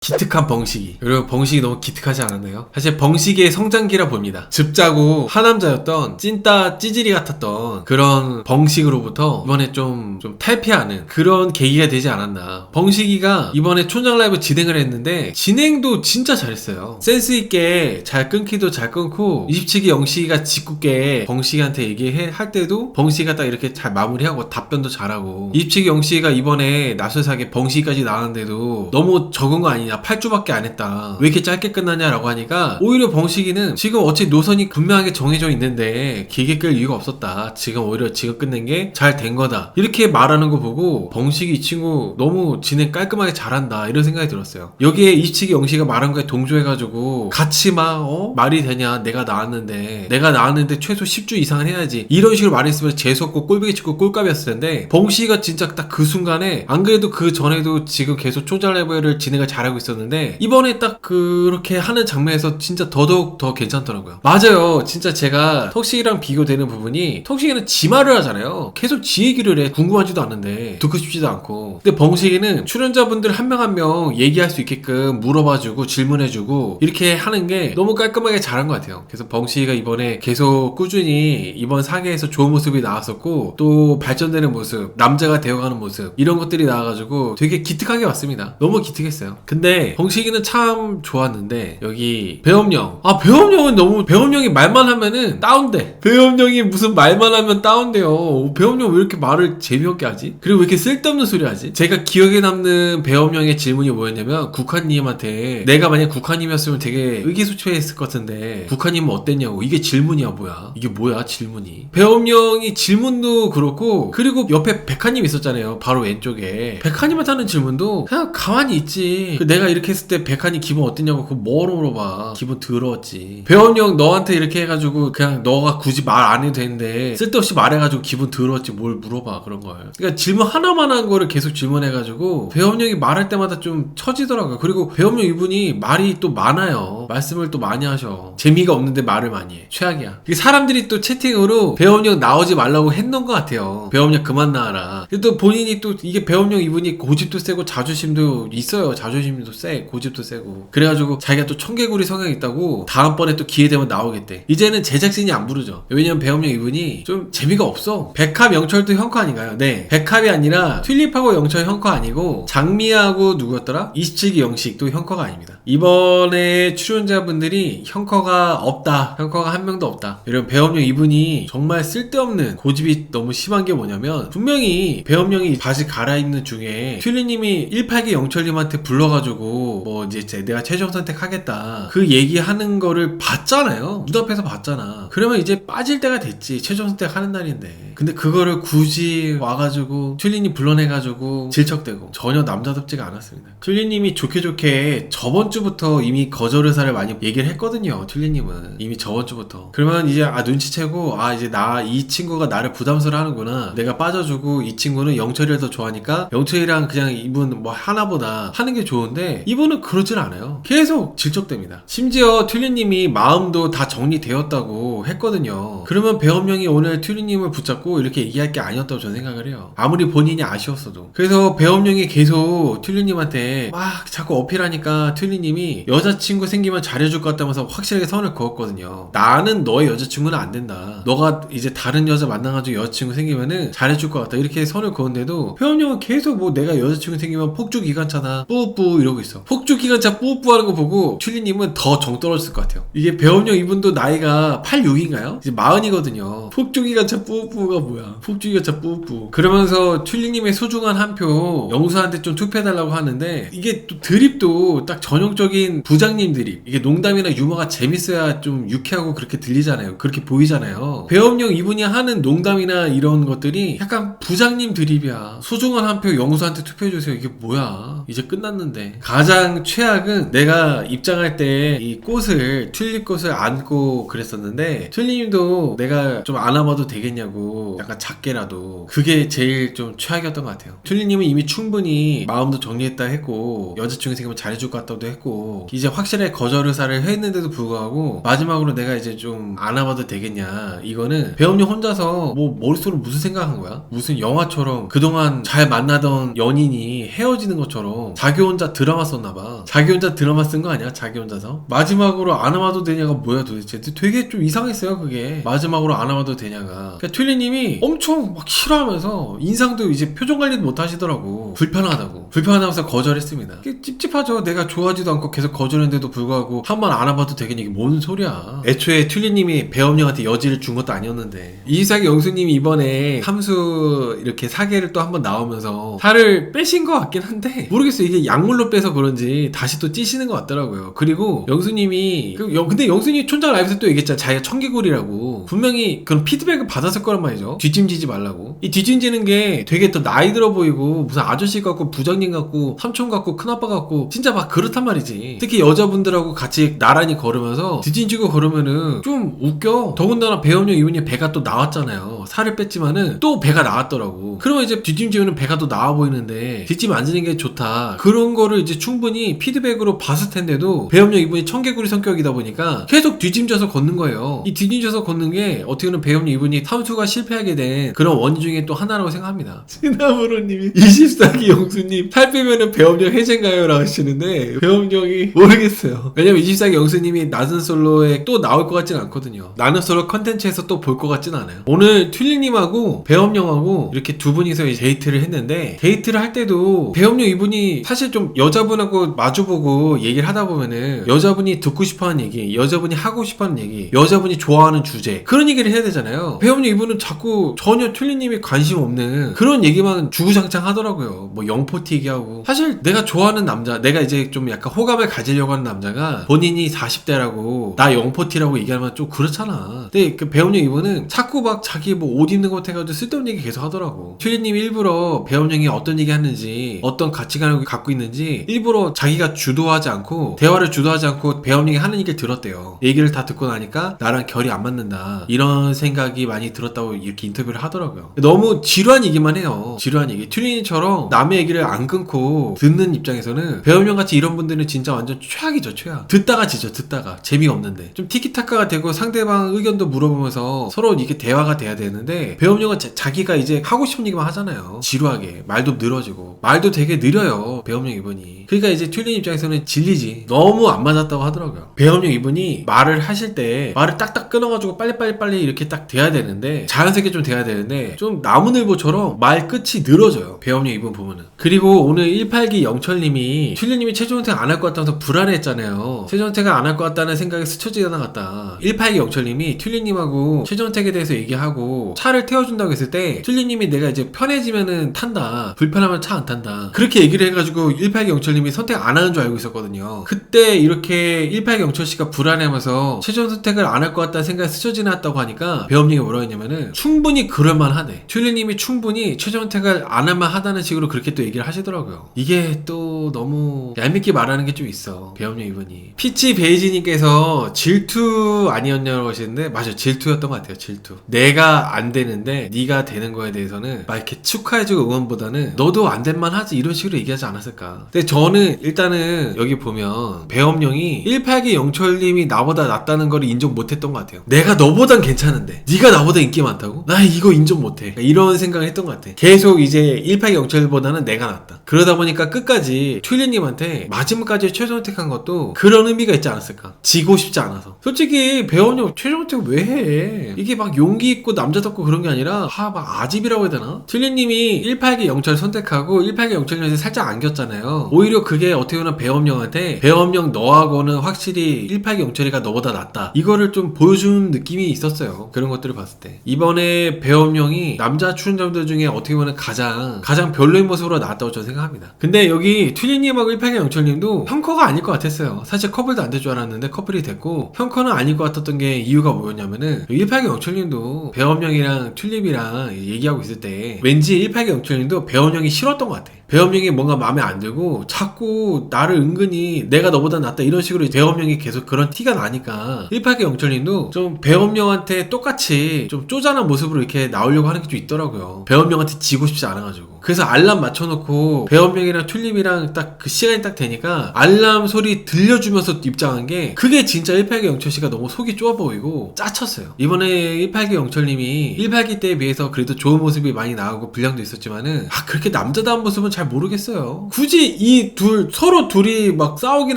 기특한 벙식이. 여러분, 벙식이 너무 기특하지 않았나요? 사실 벙식의 성장기라 봅니다. 즙짜고 하남자였던 찐따 찌질이 같았던 그런 벙식으로부터 이번에 좀, 좀 탈피하는 그런 계기가 되지 않았나. 벙식이가 이번에 촌장 라이브 진행을 했는데 진행도 진짜 잘했어요. 센스있게 잘 끊기도 잘 끊고 27기 영식이가 짓궂게 벙식이한테 얘기할 때도 벙식이가 딱 이렇게 잘 마무리하고 답변도 잘하고 27기 영식이가 이번에 나설사게 벙식이까지 나왔는데도 너무 적은 거 아니냐 8주밖에 안 했다. 왜 이렇게 짧게 끝나냐라고 하니까 오히려 벙식이는 지금 어찌 노선이 분명하게 정해져 있는데 길게 끌 이유가 없었다. 지금 오히려 지금 끝낸 게 잘 된 거다. 이렇게 말하는 거 보고 벙식이 이 친구 너무 진행 깔끔하게 잘한다. 이런 생각이 들었어요. 여기에 27기 영식이가 말한 거에 동조해가지고 같이 막 어? 말이 되냐? 내가 나왔는데. 내가 나왔는데 최소 10주 이상은 해야지. 이런 식으로 말했으면 재수없고 꼴보기 찍고 꼴값이었을 텐데 벙식이가 진짜 딱 그 순간에 안 그래도 그 전에도 지금 계속 초자 레벨을 진행을 잘하고 있었는데 이번에 딱 그렇게 하는 장면에서 진짜 더더욱 더 괜찮더라고요. 맞아요. 진짜 제가 턱식이랑 비교되는 부분이 턱식이는 지 말을 하잖아요. 계속 지 얘기를 해. 궁금하지도 않은데 듣고 싶지도 않고. 근데 벙식이는 출연자분들 한명 한 명 얘기할 수 있게끔 물어봐주고 질문해주고 이렇게 하는 게 너무 깔끔하게 잘한 것 같아요. 그래서 벙식이가 이번에 계속 꾸준히 이번 상해에서 좋은 모습이 나왔었고 또 발전되는 모습 남자가 되어가는 모습 이런 것들이 나와가지고 되게 기특하게 왔습니다. 너무 기특했어요. 근데 벙식이는 참 좋았는데 여기 배엄령. 아 배엄령은 너무 배엄령이 말만 하면은 다운돼. 배엄령이 무슨 말만 하면 다운돼요. 배엄령 왜 이렇게 말을 재미없게 하지? 그리고 왜 이렇게 쓸데없는 소리 하지? 제가 기억에 남는 배엄령의 질문이 뭐였냐면 국화님한테 내가 만약 국화님이었으면 되게 의기소침했을 것 같은데 국화님은 어땠냐고. 이게 질문이야 뭐야? 이게 뭐야 질문이? 배엄령이 질문도 그렇고 그리고 옆에 백화님 있었잖아요 바로 왼쪽에. 백화님한테 하는 질문도 그냥 가만히 있지. 그 내가 이렇게 했을 때 백화님 기분 어땠냐고 그거 뭐로 물어봐. 기분 더러웠지. 배엄령 너한테 이렇게 해가지고 그냥 너가 굳이 말 안 해도 되는데 쓸데없이 말해가지고 기분 더러웠지 뭘 물어봐 그런 걸. 그러니까 질문 하나만 한 거를 계속 질문해가지고 배엄령이 말할 때마다 좀 처지더라고요. 그리고 배엄령 이분이 말이 또 많아요. 말씀을 또 많이 하셔. 재미가 없는데 말을 많이 해. 최악이야. 사람들이 또 채팅으로 배엄령 나오지 말라고 했는 것 같아요. 배엄령 그만 나와라. 근데 또 본인이 또 이게 배엄령 이분이 고집도 세고 자존심도 있어요. 자존심도 세 고집도 세고. 그래가지고 자기가 또 청개구리 성향이 있다고 다음번에 또 기회 되면 나오겠대. 이제는 제작진이 안 부르죠. 왜냐면 배엄령 이분이 좀 재미가 없어. 백합 영철도 형커 아닌가요? 네. 백합이 아니라 튤립하고 영철 형커 아니고 장미하고 누구였더라? 27기 영식도 형커가 아닙니다. 이번에 출연자분들이 형커가 없다. 형커가 한 명도 없다. 이런 배엄령 이분이 정말 쓸데없는 고집이 너무 심한 게 뭐냐면 분명히 배엄령이 바지 갈아입는 중에 튤리님이 18기 영철님한테 불러가지고 뭐 이제 제- 내가 최종 선택하겠다. 그 얘기하는 거를 봤잖아요. 눈앞에서 봤잖아. 그러면 이제 빠질 때가 됐지. 최종 선택하는 날인데. 근데 그거를 굳이 와가지고 튤리님 불러내가지고 질척대고 전혀 남자답지가 않았습니다. 튤리님이 좋게 좋게 저번 주부터 이미 거절 의사를 많이 얘기를 했거든요 튤리님은. 이미 저번 주부터. 그러면 이제 아 눈치채고 아 이제 나 이 친구가 나를 부담스러워하는구나. 내가 빠져주고 이 친구는 영철이를 더 좋아하니까 영철이랑 그냥 이분 뭐 하나보다 하는 게 좋은데 이분은 그러질 않아요. 계속 질척됩니다. 심지어 튤리님이 마음도 다 정리되었다고 했거든요. 그러면 배엄령이 오늘 튤리님을 붙잡고 이렇게 얘기할 게 아니었다고 저는 생각을 해요. 아무리 본인이 아쉬웠어도. 그래서 배엄령이 계속 튤리님한테 막 자꾸 어필하니까 튤리님이 여자친구 생기면 잘해줄 것 같다면서 확실하게 선을 그었거든요. 나는 너의 여자친구는 안 된다. 너가 이제 다른 여자 만나가지고 여자친구 생기면은 잘해줄 것 같다. 이렇게 선을 그었는데도 배엄령은 계속 뭐 내가 여자친구 생기면 폭주 기관차다 뿌뿌 이러고 있어. 폭주 기관차 뿌뿌 하는 거 보고 튤리님은 더 정 떨어졌을 것 같아요. 이게 배엄령 이분도 나이가 86인가요? 이제 마흔이거든요. 폭주 기관차 뿌뿌가 뭐야? 폭주 기관차 뿌뿌. 그러면서 튤리님의 소중한 한 표 영수한테 좀 투표해달라고 하는데 이게 또 드립도 딱 전형적인 부장님 드립 이게 농담이나 유머가 재밌어야 좀 유쾌하고 그렇게 들리잖아요. 그렇게 보이잖아요. 배엄령 이분이 하는 농담이나 이런 것들이 약간 부장님 드립이야. 소중한 한 표 영수한테 투표해주세요. 이게 뭐야? 이제 끝났는데 가장 최악은 내가 입장할 때 이 꽃을 튤립 꽃을 안고 그랬었는데 튤립님도 내가 좀 안아봐도 되겠냐고 약간 작게라도 그게 제일 좀 최악이었던 것 같아요. 튤립님은 이미 충분히 마음도 정리했다 했고 여자친구 생기면 잘해줄 것 같다고 했고 이제 확실하게 거절 의사를 했는데도 불구하고 마지막으로 내가 이제 좀 안아봐도 되겠냐 이거는 배엄령 혼자서 뭐 머릿속으로 무슨 생각한 거야? 무슨 영화처럼 그동안 잘 만나던 연인이 헤어지는 것처럼 자기 혼자 드라 드라마 썼나봐. 자기 혼자 드라마 쓴 거 아니야? 자기 혼자서? 마지막으로 안 와도 되냐가 뭐야 도대체? 되게 좀 이상했어요, 그게. 마지막으로 안 와도 되냐가. 그러니까 튤리님이 엄청 막 싫어하면서 인상도 이제 표정 관리도 못 하시더라고. 불편하다고. 불편하면서 거절했습니다. 찝찝하죠. 내가 좋아하지도 않고 계속 거절했는데도 불구하고 한 번 안 와봐도 되겠니? 이게 뭔 소리야. 애초에 튤리님이 배엄령한테 여지를 준 것도 아니었는데. 이삭 영수님이 이번에 함수 이렇게 사계를 또 한 번 나오면서 살을 빼신 것 같긴 한데 모르겠어요. 이게 약물로 빼서 그런지 다시 또 찌시는 것 같더라고요. 그리고 영수님이 그 영- 근데 영수님이 촌장 라이브에서 또 얘기했잖아. 자기가 청개구리라고 분명히 그런 피드백을 받았을 거란 말이죠. 뒷짐지지 말라고. 이 뒷짐지는 게 되게 더 나이 들어 보이고 무슨 아저씨 같고 부장님 같고 삼촌 같고 큰아빠 같고 진짜 막 그렇단 말이지. 특히 여자분들하고 같이 나란히 걸으면서 뒷짐지고 걸으면은 좀 웃겨. 더군다나 배우님 이분이 배가 또 나왔잖아요. 살을 뺐지만은 또 배가 나왔더라고. 그러면 이제 뒷짐지면 배가 또 나와 보이는데 뒷짐 안 지는 게 좋다. 그런 거를 이제 충분히 피드백으로 봤을 텐데도 배우님 이분이 청개구리 성격이다 보니까 계속 뒤짐져서 걷는 거예요. 이 뒤짐져서 걷는 게 어떻게 보면 배우님 이분이 탐수가 실패하게 된 그런 원인 중에 또 하나라고 생각합니다. 시나무로님이 24기 영수님 살 빼면은 배엄령 해제인가요? 라고 하시는데 배엄령이 모르겠어요. 왜냐면 24기 영수님이 낮은 솔로에 또 나올 것 같진 않거든요. 나는 솔로 컨텐츠에서 또 볼 것 같진 않아요. 오늘 튤리님하고 배엄령하고 이렇게 두 분이서 데이트를 했는데 데이트를 할 때도 배엄령 이분이 사실 좀 여자 분하고 마주보고 얘기를 하다 보면은 여자분이 듣고 싶어하는 얘기, 여자분이 하고 싶어하는 얘기, 여자분이 좋아하는 주제 그런 얘기를 해야 되잖아요. 배엄령 이분은 자꾸 전혀 튤리님이 관심 없는 그런 얘기만 주구장창 하더라고요. 뭐 영포티 얘기하고 사실 내가 좋아하는 남자, 내가 이제 좀 약간 호감을 가지려고 하는 남자가 본인이 40대라고 나 영포티라고 얘기하면 좀 그렇잖아. 근데 그 배엄령 이분은 자꾸 막 자기 뭐 옷 입는 것 해가지고 쓸데없는 얘기 계속 하더라고. 튤리님이 일부러 배엄령이 어떤 얘기 하는지 어떤 가치관을 갖고 있는지 일부러 자기가 주도하지 않고 대화를 주도하지 않고 배엄령이 하는 얘기를 들었대요. 얘기를 다 듣고 나니까 나랑 결이 안 맞는다. 이런 생각이 많이 들었다고 이렇게 인터뷰를 하더라고요. 너무 지루한 얘기만 해요. 지루한 얘기. 튤리님처럼 남의 얘기를 안 끊고 듣는 입장에서는 배엄령 같이 이런 분들은 진짜 완전 최악이죠, 최악. 듣다가 지죠, 듣다가. 재미가 없는데. 좀 티키타카가 되고 상대방 의견도 물어보면서 서로 이게 대화가 돼야 되는데 배엄령은 자, 자기가 이제 하고 싶은 얘기만 하잖아요. 지루하게. 말도 늘어지고. 말도 되게 느려요, 배엄령 이분이. 그러니까 이제 튤린 입장에서는 질리지. 너무 안 맞았다고 하더라고요. 배엄령 이분이 말을 하실 때 말을 딱딱 끊어가지고 빨리빨리 빨리 이렇게 딱 돼야 되는데 자연스럽게 좀 돼야 되는데 좀 나무늘보처럼 말 끝이 늘어져요. 배엄령 이분 보면은. 그리고 오늘 18기 영철님이 튤린님이 최종 선택 안 할 것 같다면서 불안해했잖아요. 최종 선택을 안 할 것 같다는 생각이 스쳐 지나갔다. 18기 영철님이 튤린님하고 최종 선택에 대해서 얘기하고 차를 태워준다고 했을 때 튤린님이 내가 이제 편해지면은 탄다. 불편하면 차 안 탄다. 그렇게 얘기를 해가지고 18기 영철님이 선택 안 하는 줄 알고 있었거든요. 그때 이렇게 18기 영철 씨가 불안해하면서 최종 선택을 안 할 것 같다는 생각이 스쳐 지나갔다고 하니까 배엄님이 뭐라고 했냐면은 충분히 그럴만하대. 튤린님이 충분히 최종 선택을 안 할 만하다는 식으로 그렇게 또 얘기를 하시더라고요. 이게 또 너무 얄밉게 말하는 게 좀 있어. 배엄님 이분이. 피치 베이지님께서 질투 아니었냐고 하시는데 맞아 질투였던 것 같아요. 질투. 내가 안 되는데 네가 되는 거에 대해서는 막 이렇게 축하해주고 응원보다는 너도 안 될만 하지 이런 식으로 얘기하지 않았을까. 근데 저는 일단은 여기 보면 배엄령이 18기 영철님이 나보다 낫다는 걸 인정 못했던 것 같아요. 내가 너보단 괜찮은데 네가 나보다 인기 많다고? 나 이거 인정 못해. 이런 생각을 했던 것 같아. 계속 이제 18기 영철보다는 내가 낫다. 그러다 보니까 끝까지 튤리님한테 마지막까지 최종 선택한 것도 그런 의미가 있지 않았을까. 지고 싶지 않아서. 솔직히 배우님 최종 선택 왜 해? 이게 막 용기 있고 남자답고 그런 게 아니라 아 막 아집이라고 해야 되나? 튤리님이 18기 영철 선택하고 18기 영철님한테 살짝 안겼잖아요. 오히려 그게 어떻게 보면 배엄령한테 배엄령 너하고는 확실히 18기 영철이가 너보다 낫다. 이거를 좀 보여주는 느낌이 있었어요. 그런 것들을 봤을 때. 이번에 배엄령이 남자 출연자들 중에 어떻게 보면 가장 가장 별로인 모습으로 나왔다고 저는 생각합니다. 근데 여기 튤리님하고 18기 영철님도 형커가 아닐 것 같았어요. 사실 커플도 안 될 줄 알았는데 커플이 됐고 형커는 아닐 것 같았던 게 이유가 뭐였냐면은 18기 영철님도 배엄령이랑 튤립이랑 얘기하고 있을 때 왠지 18기 영철님도 배엄령이 싫었던 것 같아. 배엄령이 뭔가 마음에 안 들고 자꾸 나를 은근히 내가 너보다 낫다 이런 식으로 배엄령이 계속 그런 티가 나니까 18기 영철님도 좀 배엄령한테 똑같이 좀 쪼잔한 모습으로 이렇게 나오려고 하는 게 좀 있더라고요. 배엄령한테 지고 싶지 않아가지고. 그래서 알람 맞춰놓고 배원명이랑 튤립이랑 딱 그 시간이 딱 되니까 알람 소리 들려주면서 입장한 게 그게 진짜 182 영철 씨가 너무 속이 좁아 보이고 짜쳤어요. 이번에 182 영철님이 182 때에 비해서 그래도 좋은 모습이 많이 나오고 분량도 있었지만은 아 그렇게 남자다운 모습은 잘 모르겠어요. 굳이 이 둘 서로 둘이 막 싸우긴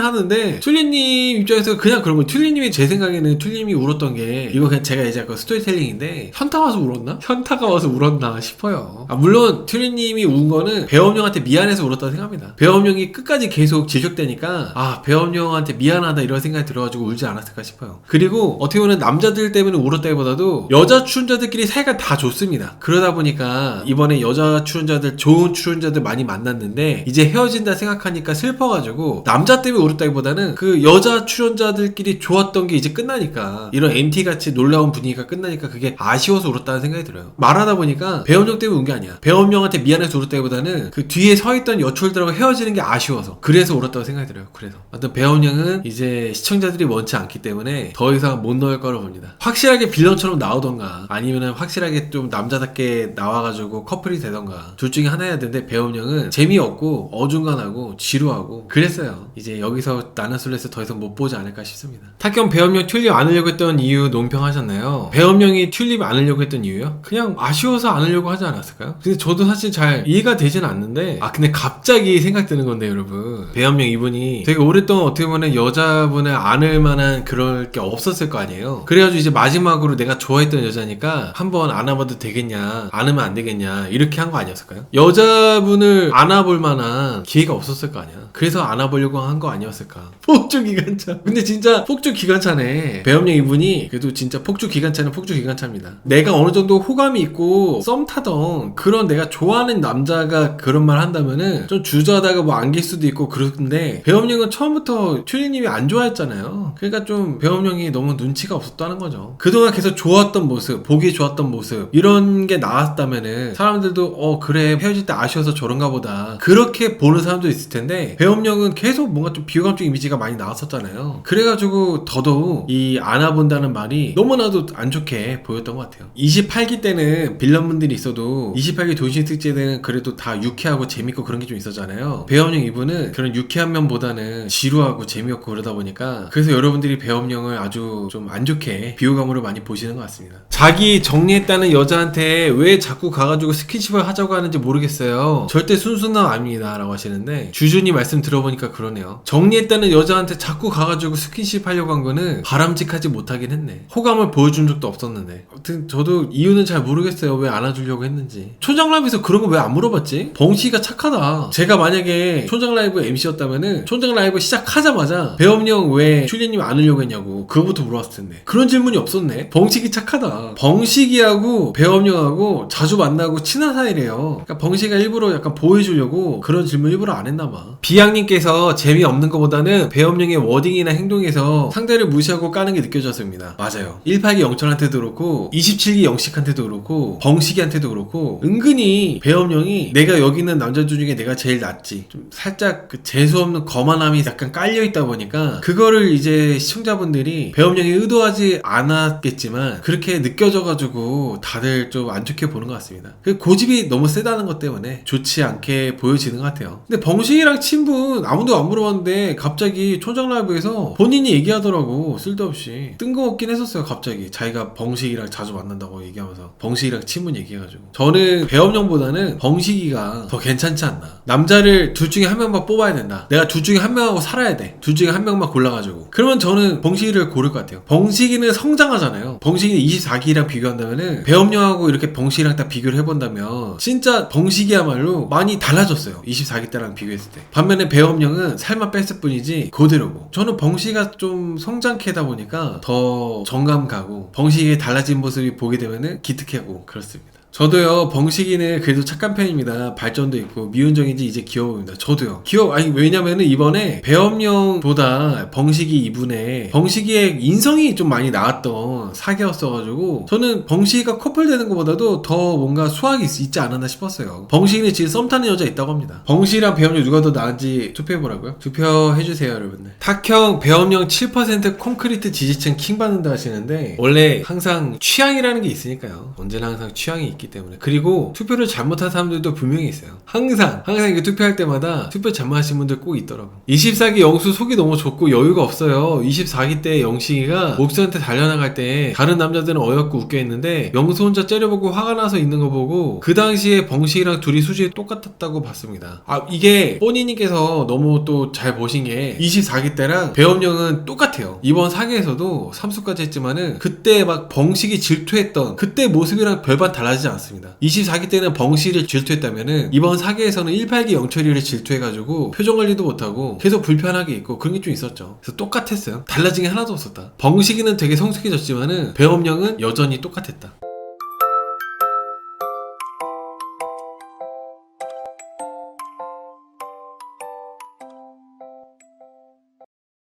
하는데 튤립님 입장에서 그냥 그런 거 튤립님이 제 생각에는 튤립님이 울었던 게 이거 그냥 제가 이제 그 스토리텔링인데 현타 와서 울었나? 현타가 와서 울었나 싶어요. 아, 물론 튤립님 이 운 거는 배엄령한테 미안해서 울었다고 생각합니다. 배엄령이 끝까지 계속 질적대니까 아 배엄령한테 미안하다 이런 생각이 들어가지고 울지 않았을까 싶어요. 그리고 어떻게 보면 남자들 때문에 울었다기보다도 여자 출연자들끼리 사이가 다 좋습니다. 그러다 보니까 이번에 여자 출연자들 좋은 출연자들 많이 만났는데 이제 헤어진다 생각하니까 슬퍼가지고 남자 때문에 울었다기보다는 그 여자 출연자들끼리 좋았던 게 이제 끝나니까 이런 MT 같이 놀라운 분위기가 끝나니까 그게 아쉬워서 울었다는 생각이 들어요. 말하다 보니까 배엄령 때문에 운 게 아니야. 배엄령한테 미안 해서 울었다기보다는 그 뒤에 서 있던 여출들하고 헤어지는 게 아쉬워서 그래서 울었다고 생각이 들어요. 그래서 아무튼 배엄령은 이제 시청자들이 원치 않기 때문에 더 이상 못 넣을 거라고 봅니다. 확실하게 빌런처럼 나오던가 아니면은 확실하게 좀 남자답게 나와가지고 커플이 되던가 둘 중에 하나여야 되는데 배엄령은 재미없고 어중간하고 지루하고 그랬어요. 이제 여기서 나는 솔레스 더 이상 못 보지 않을까 싶습니다. 탁경 배엄령 튤립 안으려고 했던 이유 논평하셨나요? 배엄령이 튤립 안으려고 했던 이유요? 그냥 아쉬워서 안으려고 하지 않았을까요? 근데 저도 사실 잘 이해가 되진 않는데 아 근데 갑자기 생각드는 건데 여러분. 배엄령 이분이 되게 오랫동안 어떻게 보면 여자분을 안을 만한 그럴 게 없었을 거 아니에요. 그래가지고 이제 마지막으로 내가 좋아했던 여자니까 한번 안아봐도 되겠냐 안으면 안 되겠냐 이렇게 한 거 아니었을까요? 여자분을 안아볼 만한 기회가 없었을 거 아니야. 그래서 안아보려고 한 거 아니었을까? 폭주 기관차. 근데 진짜 폭주 기관차네. 배엄령 이분이 그래도 진짜 폭주 기관차는 폭주 기관차입니다. 내가 어느 정도 호감이 있고 썸 타던 그런 내가 좋아하는 남자가 그런 말 한다면은 좀 주저하다가 뭐 안길 수도 있고 그런데 배엄령은 처음부터 튜리님이 안 좋아했잖아요. 그러니까 좀 배엄령이 너무 눈치가 없었다는 거죠. 그동안 계속 좋았던 모습 보기 좋았던 모습 이런 게 나왔다면은 사람들도 어 그래 헤어질 때 아쉬워서 저런가 보다. 그렇게 보는 사람도 있을 텐데 배엄령은 계속 뭔가 좀 비호감적 이미지가 많이 나왔었잖아요. 그래가지고 더더욱 이 안아본다는 말이 너무나도 안 좋게 보였던 것 같아요. 28기 때는 빌런분들이 있어도 28기 도시 특제 때는 그래도 다 유쾌하고 재밌고 그런 게 좀 있었잖아요. 배엄령 이분은 그런 유쾌한 면보다는 지루하고 재미없고 그러다 보니까 그래서 여러분들이 배엄령을 아주 좀 안 좋게 비호감으로 많이 보시는 것 같습니다. 자기 정리했다는 여자한테 왜 자꾸 가가지고 스킨십을 하자고 하는지 모르겠어요. 절대 순수는 아닙니다 라고 하시는데 주준이 말씀 들어보니까 그러네요. 정리했다는 여자한테 자꾸 가가지고 스킨십 하려고 한 거는 바람직하지 못하긴 했네. 호감을 보여준 적도 없었는데. 아무튼 저도 이유는 잘 모르겠어요. 왜 안아주려고 했는지. 초장 라이브에서 그런 거왜 안 물어봤지? 벙시가 착하다. 제가 만약에 초장 라이브 MC였다면은 초장 라이브 시작하자마자 배엄령 왜 슈리님 안으려고 했냐고 그거부터 물어봤을 텐데. 그런 질문이 없었네. 벙식이 착하다. 벙식이하고 배엄령하고 자주 만나고 친한 사이래요. 그러니까 벙식이가 일부러 약간 보여주려고 그런 질문 일부러 안 했나봐. 비양님께서 재미없는 것보다는 배엄령의 워딩이나 행동에서 상대를 무시하고 까는 게 느껴졌습니다. 맞아요. 182 영철한테도 그렇고 27기 영식한테도 그렇고 벙식이한테도 그렇고 은근히 배엄 령이 내가 여기 있는 남자들 중에 내가 제일 낫지. 좀 살짝 그 재수없는 거만함이 약간 깔려있다 보니까 그거를 이제 시청자분들이 배엄령이 의도하지 않았겠지만 그렇게 느껴져가지고 다들 좀 안 좋게 보는 것 같습니다. 그 고집이 너무 세다는 것 때문에 좋지 않게 보여지는 것 같아요. 근데 벙식이랑 친분 아무도 안 물어봤는데 갑자기 초장 라이브에서 본인이 얘기하더라고 쓸데없이. 뜬금없긴 했었어요 갑자기. 자기가 벙식이랑 자주 만난다고 얘기하면서 벙식이랑 친분 얘기해가지고. 저는 배엄령보다는 벙식이가 더 괜찮지 않나. 남자를 둘 중에 한 명만 뽑아야 된다. 내가 둘 중에 한 명하고 살아야 돼둘 중에 한 명만 골라가지고. 그러면 저는 벙식이를 고를 것 같아요. 벙식이는 성장하잖아요. 벙식이는 24기랑 비교한다면은 배엄령하고 이렇게 벙식이랑 딱 비교를 해본다면 진짜 벙식이야말로 많이 달라졌어요. 24기 때랑 비교했을 때. 반면에 배엄령은 살만 뺐을 뿐이지 그대로고. 저는 벙식이가 좀 성장캐다 보니까 더 정감 가고 벙식이의 달라진 모습이 보게 되면은 기특하고 그렇습니다 저도요 벙식이는 그래도 착한 편입니다. 발전도 있고 미운정인지 이제 귀여워 보입니다. 저도요. 귀여워 아니 왜냐면은 이번에 배엄령보다 벙식이 이분의 벙식이의 인성이 좀 많이 나왔던 사기였어가지고 저는 벙식이가 커플 되는 것보다도 더 뭔가 수학이 있, 있지 않았나 싶었어요. 벙식이는 지금 썸 타는 여자 있다고 합니다. 벙식이랑 배엄령 누가 더 나은지 투표해보라고요? 투표해주세요 여러분들. 탁형 배엄령 7% 콘크리트 지지층 킹 받는다 하시는데 원래 항상 취향이라는 게 있으니까요. 언제나 항상 취향이 있기 있기 때문에. 그리고 투표를 잘못한 사람들도 분명히 있어요. 항상 항상 이게 투표할 때마다 투표 잘못하신 분들 꼭 있더라고. 24기 영수 속이 너무 좁고 여유가 없어요. 24기 때 영식이가 목수한테 달려나갈 때 다른 남자들은 어이없고 웃겨 있는데 영수 혼자 째려보고 화가 나서 있는 거 보고 그 당시에 벙식이랑 둘이 수준이 똑같았다고 봤습니다. 아 이게 뽀니님께서 너무 또 잘 보신 게 24기 때랑 배엄령은 똑같아요. 이번 사기에서도 삼수까지 했지만은 그때 막 벙식이 질투했던 그때 모습이랑 별반 달라지지 않 습니다. 24기 때는 벙식을 질투했다면은 이번 사기에서는 18기 영철이를 질투해가지고 표정 관리도 못하고 계속 불편하게 있고 그런 게 좀 있었죠. 그래서 똑같았어요. 달라진 게 하나도 없었다. 벙식이는 되게 성숙해졌지만은 배엄령은 여전히 똑같았다